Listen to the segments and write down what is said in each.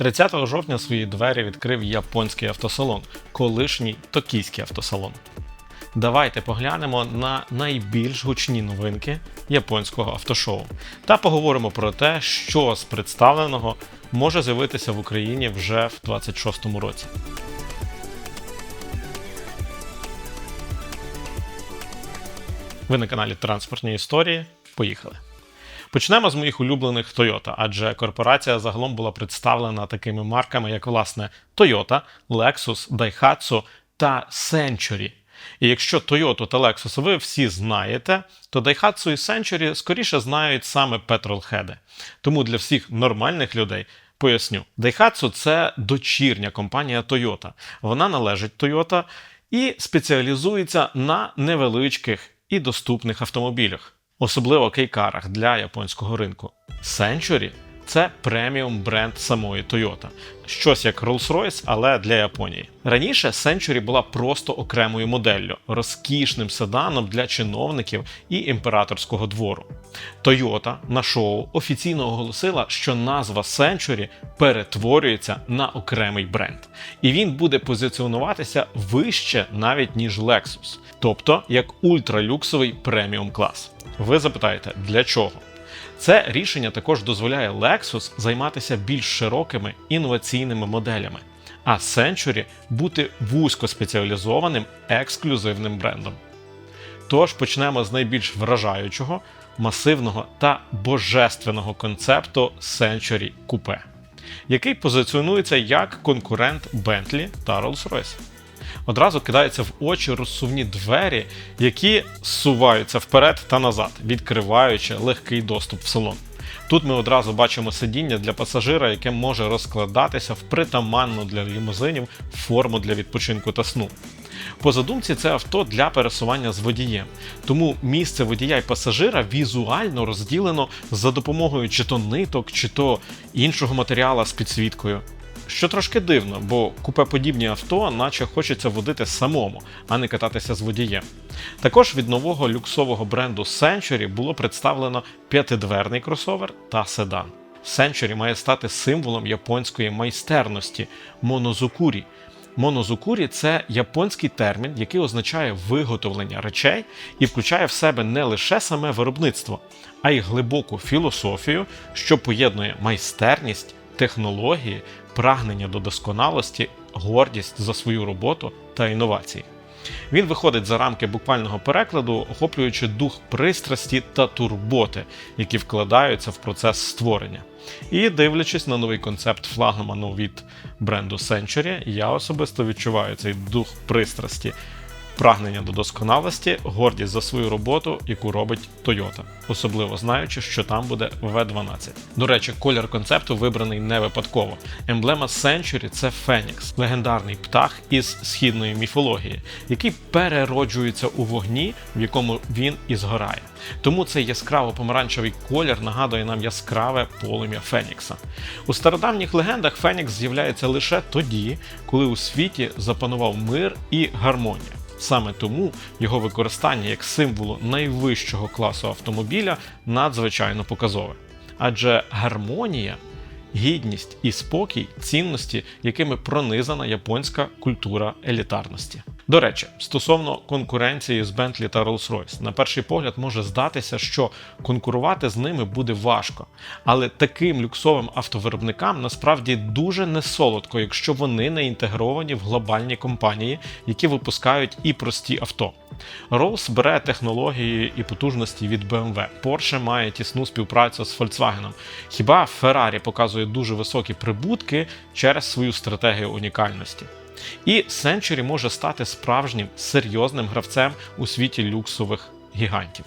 30 жовтня свої двері відкрив японський автосалон, колишній токійський автосалон. Давайте поглянемо на найбільш гучні новинки японського автошоу та поговоримо про те, що з представленого може з'явитися в Україні вже в 26-му році. Ви на каналі Транспортні історії. Поїхали. Почнемо з моїх улюблених Toyota, адже корпорація загалом була представлена такими марками, як власне Toyota, Lexus, Daihatsu та Century. І якщо Toyota та Lexus ви всі знаєте, то Daihatsu і Century скоріше знають саме петролхеди. Тому для всіх нормальних людей поясню: Daihatsu – це дочірня компанія Toyota. Вона належить Toyota і спеціалізується на невеличких і доступних автомобілях, особливо кейкарах для японського ринку. Century – це преміум бренд самої Toyota. Щось як Rolls-Royce, але для Японії. Раніше Century була просто окремою моделлю, розкішним седаном для чиновників і імператорського двору. Toyota на шоу офіційно оголосила, що назва Century перетворюється на окремий бренд, і він буде позиціонуватися вище навіть ніж Lexus, тобто як ультралюксовий преміум клас. Ви запитаєте, для чого? Це рішення також дозволяє Lexus займатися більш широкими інноваційними моделями, а Century бути вузькоспеціалізованим ексклюзивним брендом. Тож почнемо з найбільш вражаючого, масивного та божественного концепту Century Coupe, який позиціонується як конкурент Bentley та Rolls-Royce. Одразу кидаються в очі розсувні двері, які зсуваються вперед та назад, відкриваючи легкий доступ в салон. Тут ми одразу бачимо сидіння для пасажира, яке може розкладатися в притаманну для лімузинів форму для відпочинку та сну. По задумці, це авто для пересування з водієм, тому місце водія і пасажира візуально розділено за допомогою чи то ниток, чи то іншого матеріала з підсвіткою. Що трошки дивно, бо купеподібні авто, наче хочеться водити самому, а не кататися з водієм. Також від нового люксового бренду Century було представлено п'ятидверний кросовер та седан. Century має стати символом японської майстерності монозукурі. Монозукурі це японський термін, який означає виготовлення речей і включає в себе не лише саме виробництво, а й глибоку філософію, що поєднує майстерність, технології, прагнення до досконалості, гордість за свою роботу та інновації. Він виходить за рамки буквального перекладу, охоплюючи дух пристрасті та турботи, які вкладаються в процес створення. І дивлячись на новий концепт флагману від бренду Century, я особисто відчуваю цей дух пристрасті прагнення до досконалості, гордість за свою роботу, яку робить Toyota, особливо знаючи, що там буде V12. До речі, колір концепту вибраний не випадково. Емблема Century це Фенікс, легендарний птах із східної міфології, який перероджується у вогні, в якому він і згорає. Тому цей яскраво помаранчевий колір нагадує нам яскраве полум'я Фенікса. У стародавніх легендах Фенікс з'являється лише тоді, коли у світі запанував мир і гармонія. Саме тому його використання як символу найвищого класу автомобіля надзвичайно показове. Адже гармонія, гідність і спокій цінності, якими пронизана японська культура елітарності. До речі, стосовно конкуренції з Bentley та Rolls-Royce, на перший погляд може здатися, що конкурувати з ними буде важко, але таким люксовим автовиробникам насправді дуже несолодко, якщо вони не інтегровані в глобальні компанії, які випускають і прості авто. Rolls бере технології і потужності від BMW, Porsche має тісну співпрацю з Volkswagen. Хіба Ferrari показує дуже високі прибутки через свою стратегію унікальності? І Century може стати справжнім серйозним гравцем у світі люксових гігантів.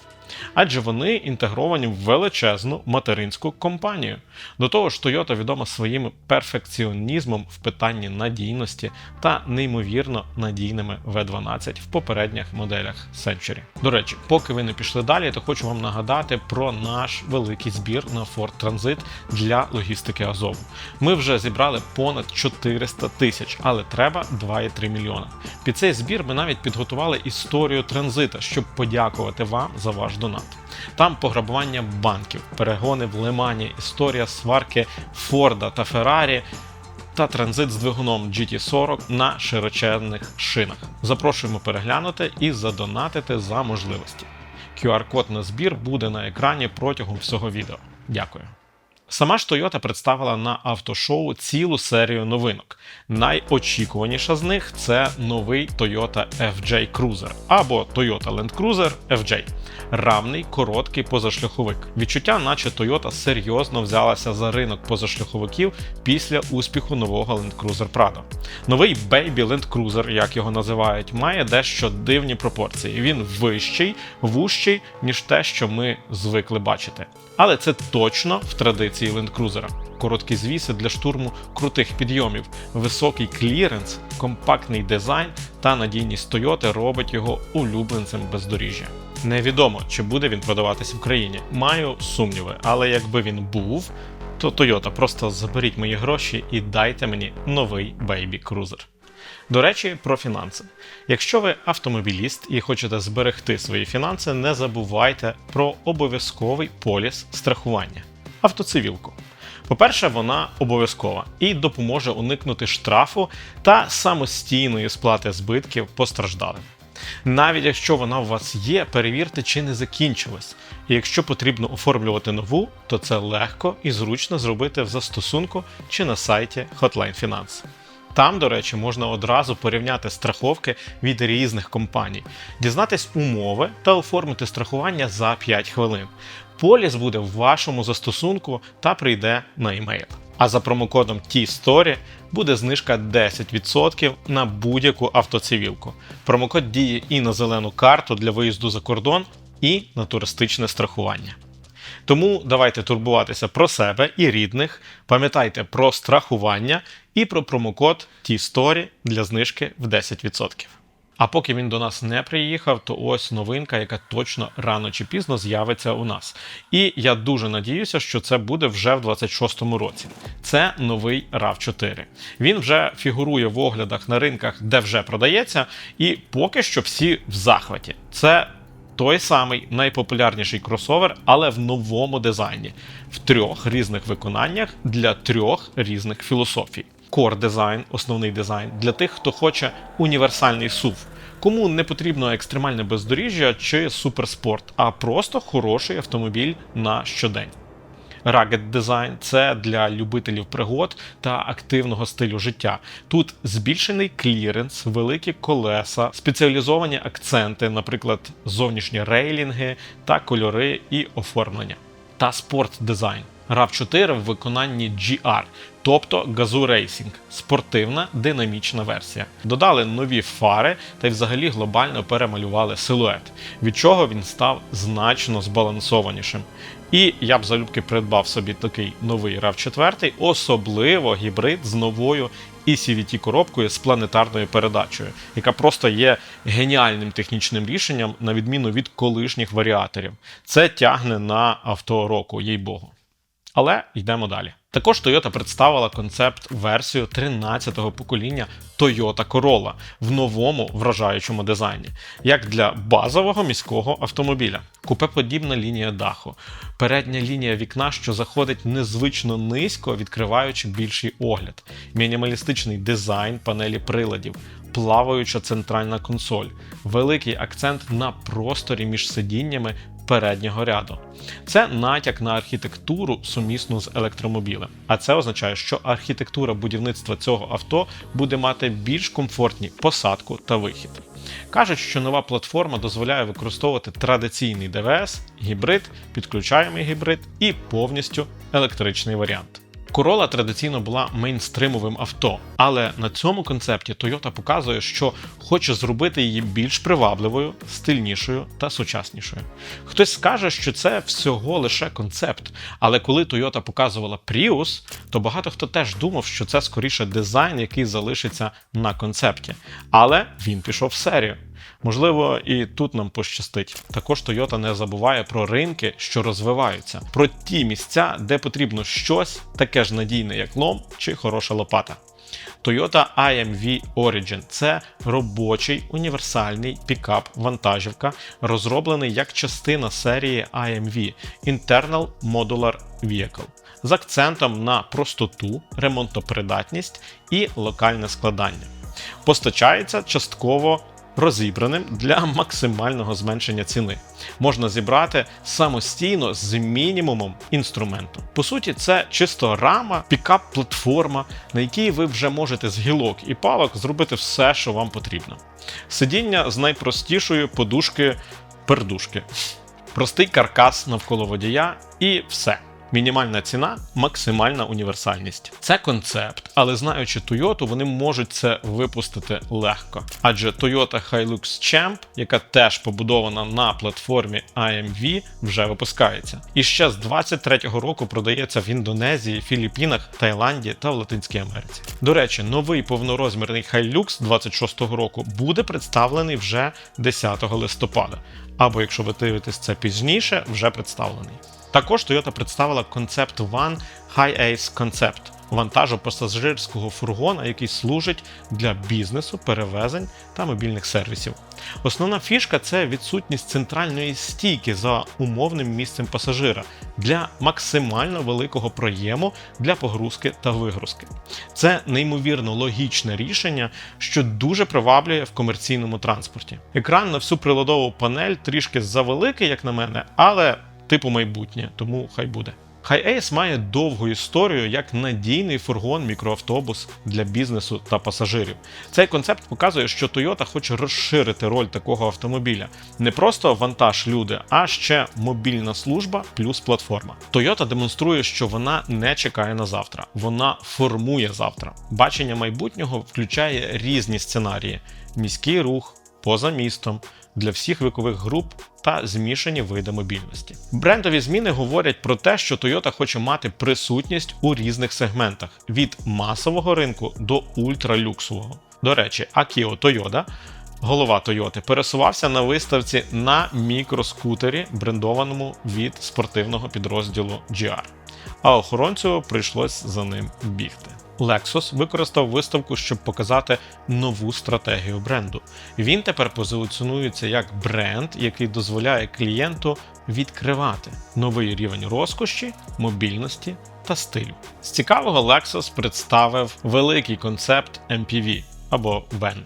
Адже вони інтегровані в величезну материнську компанію. До того ж, Toyota відома своїм перфекціонізмом в питанні надійності та неймовірно надійними V12 в попередніх моделях Century. До речі, поки ви не пішли далі, то хочу вам нагадати про наш великий збір на Ford Transit для логістики Азову. Ми вже зібрали понад 400 тисяч, але треба 2,3 мільйона. Під цей збір ми навіть підготували історію транзита, щоб подякувати вам за ваш донат. Там пограбування банків, перегони в Лимані, історія сварки Форда та Феррарі. та транзит з двигуном GT40 на широченних шинах. Запрошуємо переглянути і задонатити за можливості. QR-код на збір буде на екрані протягом всього відео. Дякую. Сама ж Toyota представила на автошоу цілу серію новинок. Найочікуваніша з них це новий Toyota FJ Cruiser або Toyota Land Cruiser FJ. Равний, короткий позашляховик. Відчуття, наче Toyota серйозно взялася за ринок позашляховиків після успіху нового Land Cruiser Prado. Новий Baby Land Cruiser, як його називають, має дещо дивні пропорції. Він вищий, вужчий, ніж те, що ми звикли бачити. Але це точно в традиції Cruiser. Короткі звіси для штурму крутих підйомів, високий кліренс, компактний дизайн та надійність Toyota робить його улюбленцем бездоріжжя. Невідомо, чи буде він продаватись в Україні. Маю сумніви, але якби він був, то Toyota просто заберіть мої гроші і дайте мені новий Baby Cruiser. До речі, про фінанси. Якщо ви автомобіліст і хочете зберегти свої фінанси, не забувайте про обов'язковий поліс страхування автоцивілку. По-перше, вона обов'язкова і допоможе уникнути штрафу та самостійної сплати збитків постраждалим. Навіть якщо вона у вас є, перевірте, чи не закінчилась. І якщо потрібно оформлювати нову, то це легко і зручно зробити в застосунку чи на сайті Hotline Finance. Там, до речі, можна одразу порівняти страховки від різних компаній, дізнатись умови та оформити страхування за 5 хвилин. Поліс буде в вашому застосунку та прийде на емейл. А за промокодом T-Story буде знижка 10% на будь-яку автоцивілку. Промокод діє і на зелену карту для виїзду за кордон, і на туристичне страхування. Тому давайте турбуватися про себе і рідних, пам'ятайте про страхування і про промокод T-Story для знижки в 10%. А поки він до нас не приїхав, то ось новинка, яка точно рано чи пізно з'явиться у нас. І я дуже надіюся, що це буде вже в 26-му році. Це новий rav 4 Він вже фігурує в оглядах на ринках, де вже продається, і поки що всі в захваті. Це той самий найпопулярніший кросовер, але в новому дизайні, в трьох різних виконаннях для трьох різних філософій. Core дизайн, основний дизайн для тих, хто хоче універсальний SUV. Кому не потрібно екстремальне бездоріжжя чи суперспорт, а просто хороший автомобіль на щодень. Rugged дизайн це для любителів пригод та активного стилю життя. Тут збільшений кліренс, великі колеса, спеціалізовані акценти, наприклад, зовнішні рейлінги та кольори і оформлення. Та спорт дизайн. Rav 4 в виконанні GR, тобто Gazoo Racing, спортивна динамічна версія. Додали нові фари та й взагалі глобально перемалювали силует, від чого він став значно збалансованішим. І я б залюбки придбав собі такий новий rav 4 особливо гібрид з новою ECVT коробкою з планетарною передачею, яка просто є геніальним технічним рішенням, на відміну від колишніх варіаторів. Це тягне на авто року, їй богу. Але йдемо далі. Також Toyota представила концепт-версію 13-го покоління Toyota Corolla в новому вражаючому дизайні, як для базового міського автомобіля. Купеподібна лінія даху, передня лінія вікна, що заходить незвично низько, відкриваючи більший огляд, мінімалістичний дизайн панелі приладів, плаваюча центральна консоль, великий акцент на просторі між сидіннями переднього ряду. Це натяк на архітектуру сумісну з електромобілем. А це означає, що архітектура будівництва цього авто буде мати більш комфортні посадку та вихід. Кажуть, що нова платформа дозволяє використовувати традиційний ДВС, гібрид, підключаємий гібрид і повністю електричний варіант. Corolla традиційно була мейнстримовим авто, але на цьому концепті Toyota показує, що хоче зробити її більш привабливою, стильнішою та сучаснішою. Хтось скаже, що це всього лише концепт, але коли Toyota показувала Prius, то багато хто теж думав, що це скоріше дизайн, який залишиться на концепті. Але він пішов в серію. Можливо, і тут нам пощастить. Також Toyota не забуває про ринки, що розвиваються, про ті місця, де потрібно щось таке ж надійне, як лом чи хороша лопата. Toyota IMV Origin це робочий універсальний пікап-вантажівка, розроблений як частина серії IMV Internal Modular Vehicle з акцентом на простоту, ремонтопридатність і локальне складання. Постачається частково розібраним для максимального зменшення ціни. Можна зібрати самостійно з мінімумом інструменту. По суті, це чисто рама, пікап-платформа, на якій ви вже можете з гілок і палок зробити все, що вам потрібно. Сидіння з найпростішої подушки пердушки. Простий каркас навколо водія і все. Мінімальна ціна, максимальна універсальність. Це концепт, але знаючи Toyota, вони можуть це випустити легко. Адже Toyota Hilux Champ, яка теж побудована на платформі IMV, вже випускається. І ще з 23-го року продається в Індонезії, Філіппінах, Таїланді та в Латинській Америці. До речі, новий повнорозмірний Hilux 26-го року буде представлений вже 10 листопада. Або якщо ви дивитесь це пізніше, вже представлений. Також Toyota представила концепт One High Ace Concept вантажу пасажирського фургона, який служить для бізнесу, перевезень та мобільних сервісів. Основна фішка це відсутність центральної стійки за умовним місцем пасажира для максимально великого проєму для погрузки та вигрузки. Це неймовірно логічне рішення, що дуже приваблює в комерційному транспорті. Екран на всю приладову панель трішки завеликий, як на мене, але типу майбутнє, тому хай буде. HiAce має довгу історію як надійний фургон мікроавтобус для бізнесу та пасажирів. Цей концепт показує, що Toyota хоче розширити роль такого автомобіля. Не просто вантаж люди, а ще мобільна служба плюс платформа. Toyota демонструє, що вона не чекає на завтра, вона формує завтра. Бачення майбутнього включає різні сценарії: міський рух, поза містом для всіх вікових груп та змішані види мобільності. Брендові зміни говорять про те, що Toyota хоче мати присутність у різних сегментах від масового ринку до ультралюксового. До речі, Akio Toyoda Голова Тойоти пересувався на виставці на мікроскутері, брендованому від спортивного підрозділу GR. А охоронцю прийшлось за ним бігти. Lexus використав виставку, щоб показати нову стратегію бренду. Він тепер позиціонується як бренд, який дозволяє клієнту відкривати новий рівень розкоші, мобільності та стилю. З цікавого Lexus представив великий концепт MPV або VEN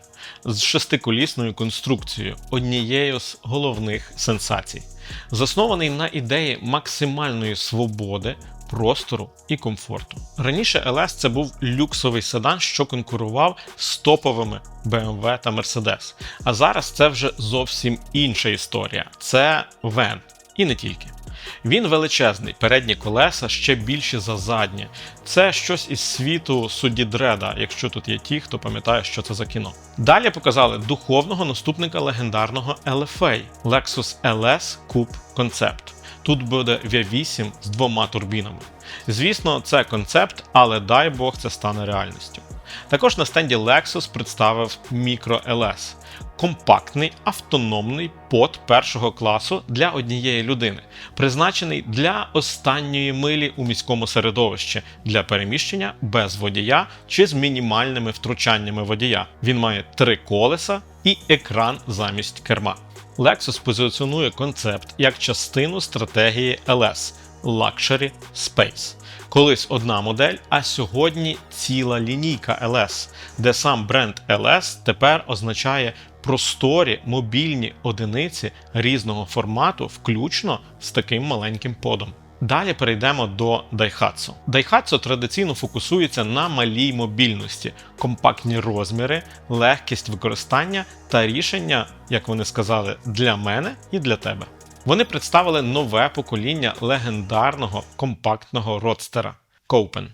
з шестиколісною конструкцією, однією з головних сенсацій, заснований на ідеї максимальної свободи простору і комфорту. Раніше LS це був люксовий седан, що конкурував з топовими BMW та Mercedes. А зараз це вже зовсім інша історія. Це Вен. І не тільки. Він величезний, передні колеса ще більші за задні. Це щось із світу судді Дреда, якщо тут є ті, хто пам'ятає, що це за кіно. Далі показали духовного наступника легендарного LFA Lexus LS Coupe Concept. Тут буде V8 з двома турбінами. Звісно, це концепт, але дай Бог це стане реальністю. Також на стенді Lexus представив Micro LS компактний автономний под першого класу для однієї людини, призначений для останньої милі у міському середовищі для переміщення без водія чи з мінімальними втручаннями водія. Він має три колеса і екран замість керма. Lexus позиціонує концепт як частину стратегії LS Luxury Space. Колись одна модель, а сьогодні ціла лінійка LS, де сам бренд LS тепер означає просторі мобільні одиниці різного формату, включно з таким маленьким подом. Далі перейдемо до Daihatsu. Daihatsu традиційно фокусується на малій мобільності, компактні розміри, легкість використання та рішення, як вони сказали, для мене і для тебе. Вони представили нове покоління легендарного компактного родстера Copen.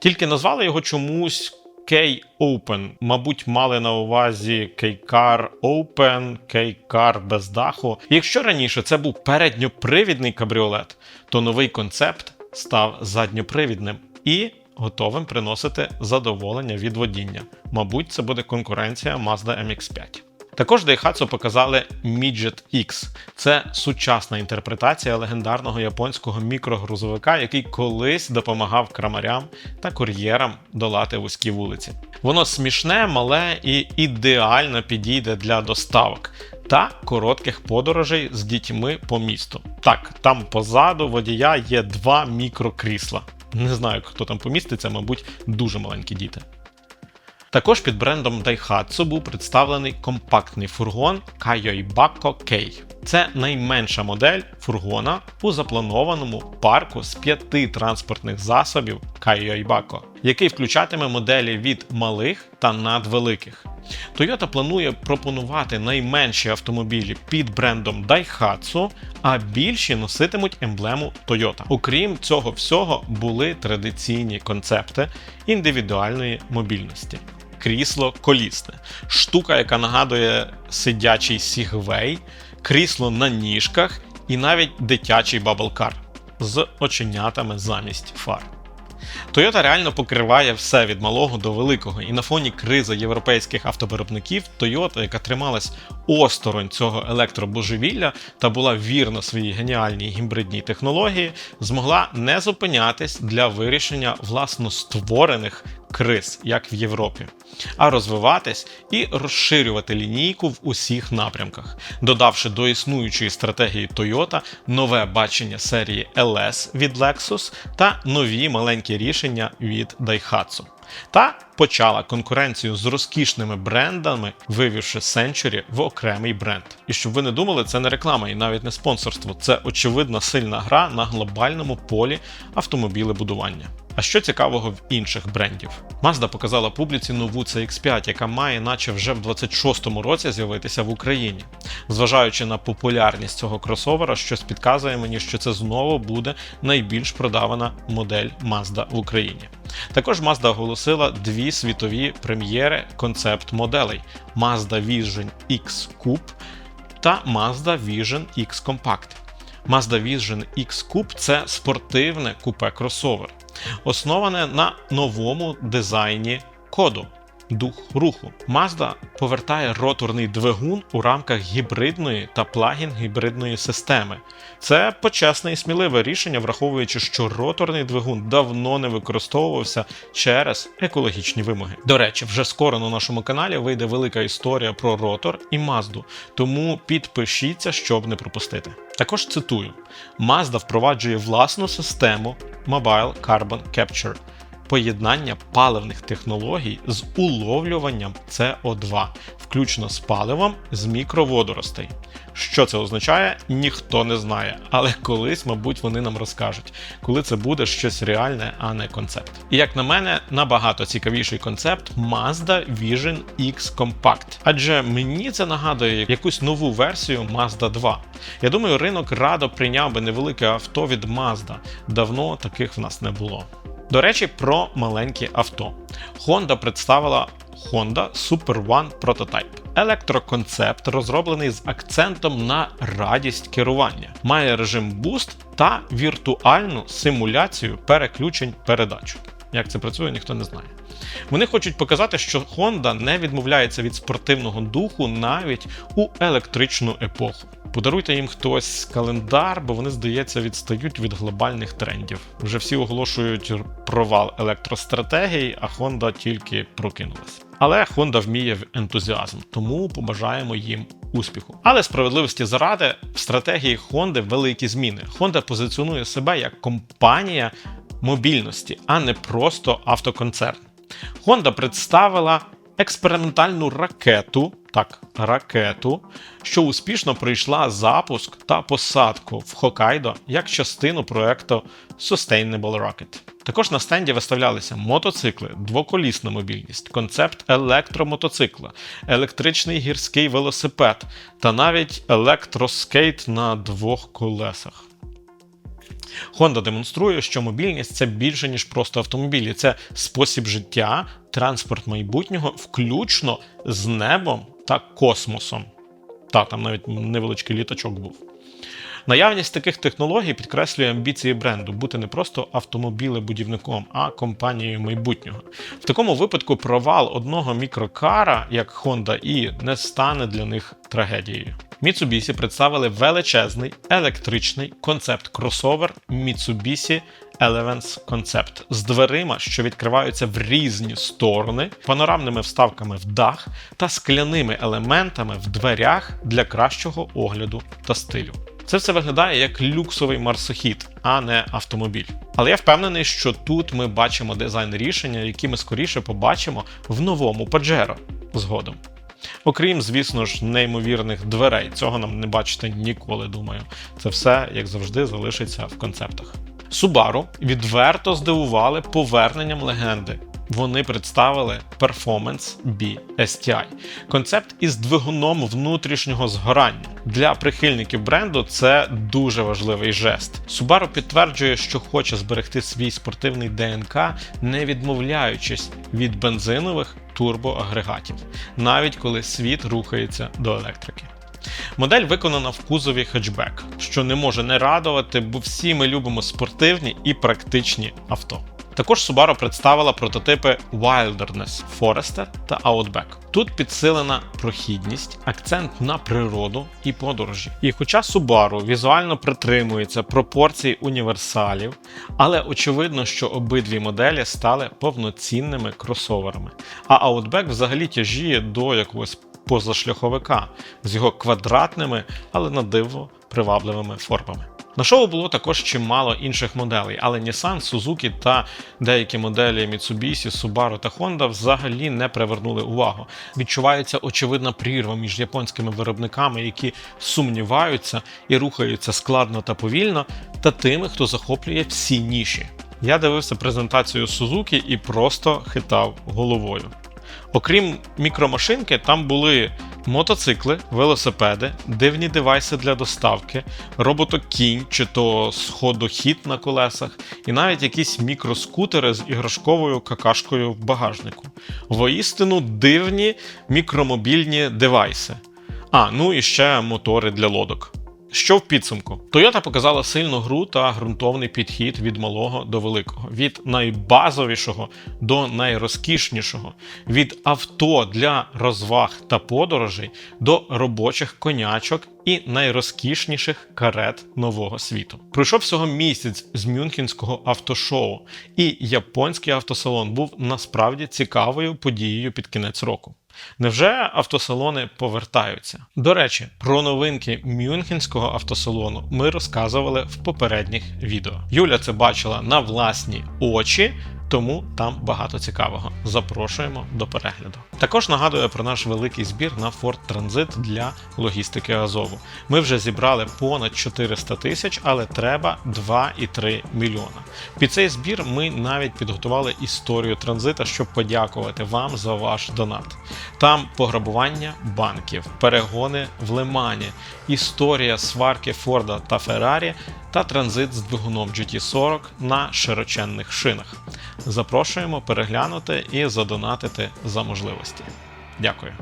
Тільки назвали його чомусь K-Open. Мабуть, мали на увазі K-Car Open, K-Car без даху. Якщо раніше це був передньопривідний кабріолет, то новий концепт став задньопривідним і готовим приносити задоволення від водіння. Мабуть, це буде конкуренція Mazda MX5. Також Daihatsu показали Midget X. Це сучасна інтерпретація легендарного японського мікрогрузовика, який колись допомагав крамарям та кур'єрам долати вузькі вулиці. Воно смішне, мале і ідеально підійде для доставок та коротких подорожей з дітьми по місту. Так, там позаду водія є два мікрокрісла. Не знаю, хто там поміститься, мабуть, дуже маленькі діти. Також під брендом Daihatsu був представлений компактний фургон Kayoibako K. Це найменша модель фургона у запланованому парку з п'яти транспортних засобів Kayoibako, який включатиме моделі від малих та надвеликих. Toyota планує пропонувати найменші автомобілі під брендом Daihatsu, а більші носитимуть емблему Toyota. Окрім цього всього, були традиційні концепти індивідуальної мобільності. Крісло колісне, штука, яка нагадує сидячий сігвей, крісло на ніжках і навіть дитячий баблкар з оченятами замість фар. Toyota реально покриває все від малого до великого, і на фоні кризи європейських автовиробників Toyota, яка трималась осторонь цього електробожевілля та була вірна своїй геніальній гібридній технології, змогла не зупинятись для вирішення власно створених криз, як в Європі, а розвиватись і розширювати лінійку в усіх напрямках, додавши до існуючої стратегії Toyota нове бачення серії LS від Lexus та нові маленькі рішення від Daihatsu. Та почала конкуренцію з розкішними брендами, вивівши Century в окремий бренд. І щоб ви не думали, це не реклама і навіть не спонсорство. Це очевидна сильна гра на глобальному полі автомобілебудування. А що цікавого в інших брендів? Mazda показала публіці нову CX5, яка має, наче вже в 26-му році з'явитися в Україні. Зважаючи на популярність цього кросовера, щось підказує мені, що це знову буде найбільш продавана модель Mazda в Україні. Також Mazda оголосила дві світові прем'єри концепт-моделей: Mazda Vision X Coupe та Mazda Vision X Compact. Mazda Vision X Coupe – це спортивне купе кросовер, основане на новому дизайні коду. Дух руху. Mazda повертає роторний двигун у рамках гібридної та плагін гібридної системи. Це почесне і сміливе рішення, враховуючи, що роторний двигун давно не використовувався через екологічні вимоги. До речі, вже скоро на нашому каналі вийде велика історія про ротор і Mazda, тому підпишіться, щоб не пропустити. Також цитую: Mazda впроваджує власну систему Mobile Carbon Capture поєднання паливних технологій з уловлюванням СО2, включно з паливом з мікроводоростей. Що це означає, ніхто не знає, але колись, мабуть, вони нам розкажуть, коли це буде щось реальне, а не концепт. І як на мене, набагато цікавіший концепт Mazda Vision X Compact. Адже мені це нагадує якусь нову версію Mazda 2. Я думаю, ринок радо прийняв би невелике авто від Mazda. Давно таких в нас не було. До речі, про маленькі авто. Honda представила Honda Super One Prototype. Електроконцепт розроблений з акцентом на радість керування, має режим Boost та віртуальну симуляцію переключень передач. Як це працює, ніхто не знає. Вони хочуть показати, що Honda не відмовляється від спортивного духу навіть у електричну епоху. Подаруйте їм хтось календар, бо вони, здається, відстають від глобальних трендів. Вже всі оголошують провал електростратегії, а Honda тільки прокинулась. Але Honda вміє в ентузіазм, тому побажаємо їм успіху. Але справедливості заради в стратегії Honda великі зміни. Honda позиціонує себе як компанія мобільності, а не просто автоконцерн. Honda представила експериментальну ракету, так, ракету, що успішно пройшла запуск та посадку в Хокайдо як частину проекту Sustainable Rocket. Також на стенді виставлялися мотоцикли, двоколісна мобільність, концепт електромотоцикла, електричний гірський велосипед та навіть електроскейт на двох колесах. Honda демонструє, що мобільність це більше, ніж просто автомобілі, це спосіб життя, транспорт майбутнього, включно з небом та космосом. Та, там навіть невеличкий літачок був. Наявність таких технологій підкреслює амбіції бренду бути не просто автомобілебудівником, а компанією майбутнього. В такому випадку провал одного мікрокара, як Honda і не стане для них трагедією. Mitsubishi представили величезний електричний концепт кросовер Mitsubishi Elevance Concept з дверима, що відкриваються в різні сторони, панорамними вставками в дах та скляними елементами в дверях для кращого огляду та стилю. Це все виглядає як люксовий марсохід, а не автомобіль. Але я впевнений, що тут ми бачимо дизайн рішення, які ми скоріше побачимо в новому Pajero згодом. Окрім, звісно ж, неймовірних дверей. Цього нам не бачити ніколи, думаю. Це все, як завжди, залишиться в концептах. Subaru відверто здивували поверненням легенди. Вони представили Performance B STI – концепт із двигуном внутрішнього згорання. Для прихильників бренду це дуже важливий жест. Subaru підтверджує, що хоче зберегти свій спортивний ДНК, не відмовляючись від бензинових турбоагрегатів, навіть коли світ рухається до електрики. Модель виконана в кузові хетчбек, що не може не радувати, бо всі ми любимо спортивні і практичні авто. Також Subaru представила прототипи Wilderness, Forester та Outback. Тут підсилена прохідність, акцент на природу і подорожі. І хоча Subaru візуально притримується пропорцій універсалів, але очевидно, що обидві моделі стали повноцінними кросоверами. А Outback взагалі тяжіє до якогось позашляховика з його квадратними, але на диво привабливими формами. На шоу було також чимало інших моделей, але Nissan, Suzuki та деякі моделі Mitsubishi, Subaru та Honda взагалі не привернули увагу. Відчувається очевидна прірва між японськими виробниками, які сумніваються і рухаються складно та повільно, та тими, хто захоплює всі ніші. Я дивився презентацію Suzuki і просто хитав головою. Окрім мікромашинки, там були мотоцикли, велосипеди, дивні девайси для доставки, роботокінь чи то сходохід на колесах, і навіть якісь мікроскутери з іграшковою какашкою в багажнику. Воістину дивні мікромобільні девайси. А, ну і ще мотори для лодок. Що в підсумку? Toyota показала сильну гру та ґрунтовний підхід від малого до великого, від найбазовішого до найрозкішнішого, від авто для розваг та подорожей до робочих конячок і найрозкішніших карет нового світу. Пройшов всього місяць з Мюнхенського автошоу, і японський автосалон був насправді цікавою подією під кінець року. Невже автосалони повертаються? До речі, про новинки Мюнхенського автосалону ми розказували в попередніх відео. Юля це бачила на власні очі. Тому там багато цікавого. Запрошуємо до перегляду. Також нагадую про наш великий збір на Ford Transit для логістики Азову. Ми вже зібрали понад 400 тисяч, але треба 2,3 мільйона. Під цей збір ми навіть підготували історію транзита, щоб подякувати вам за ваш донат. Там пограбування банків, перегони в Лимані, історія сварки Форда та Феррарі та транзит з двигуном GT40 на широченних шинах. Запрошуємо переглянути і задонатити за можливості. Дякую.